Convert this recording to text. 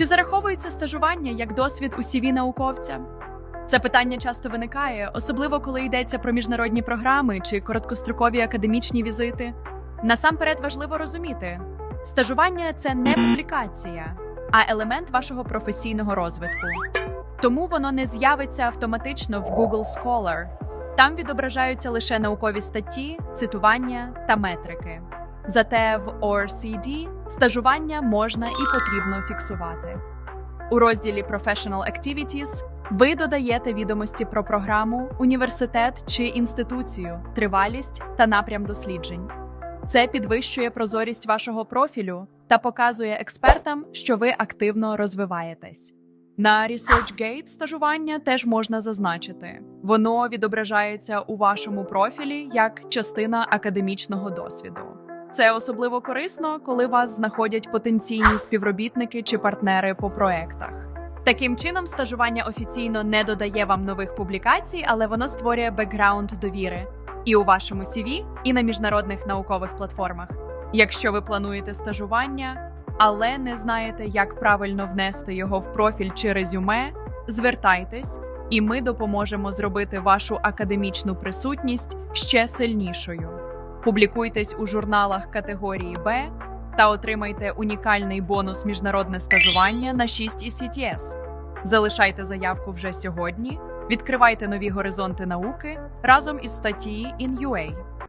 Чи зараховується стажування як досвід у CV науковця? Це питання часто виникає, особливо коли йдеться про міжнародні програми чи короткострокові академічні візити. Насамперед важливо розуміти, стажування це не публікація, а елемент вашого професійного розвитку. Тому воно не з'явиться автоматично в Google Scholar. Там відображаються лише наукові статті, цитування та метрики. Зате в ORCD стажування можна і потрібно фіксувати. У розділі Professional Activities ви додаєте відомості про програму, університет чи інституцію, тривалість та напрям досліджень. Це підвищує прозорість вашого профілю та показує експертам, що ви активно розвиваєтесь. На ResearchGate стажування теж можна зазначити. Воно відображається у вашому профілі як частина академічного досвіду. Це особливо корисно, коли вас знаходять потенційні співробітники чи партнери по проектах. Таким чином, стажування офіційно не додає вам нових публікацій, але воно створює бекграунд довіри і у вашому CV, і на міжнародних наукових платформах. Якщо ви плануєте стажування, але не знаєте, як правильно внести його в профіль чи резюме, звертайтесь, і ми допоможемо зробити вашу академічну присутність ще сильнішою. Публікуйтесь у журналах категорії Б та отримайте унікальний бонус міжнародне стажування на 6 ECTS. Залишайте заявку вже сьогодні, відкривайте нові горизонти науки разом із статті InUA.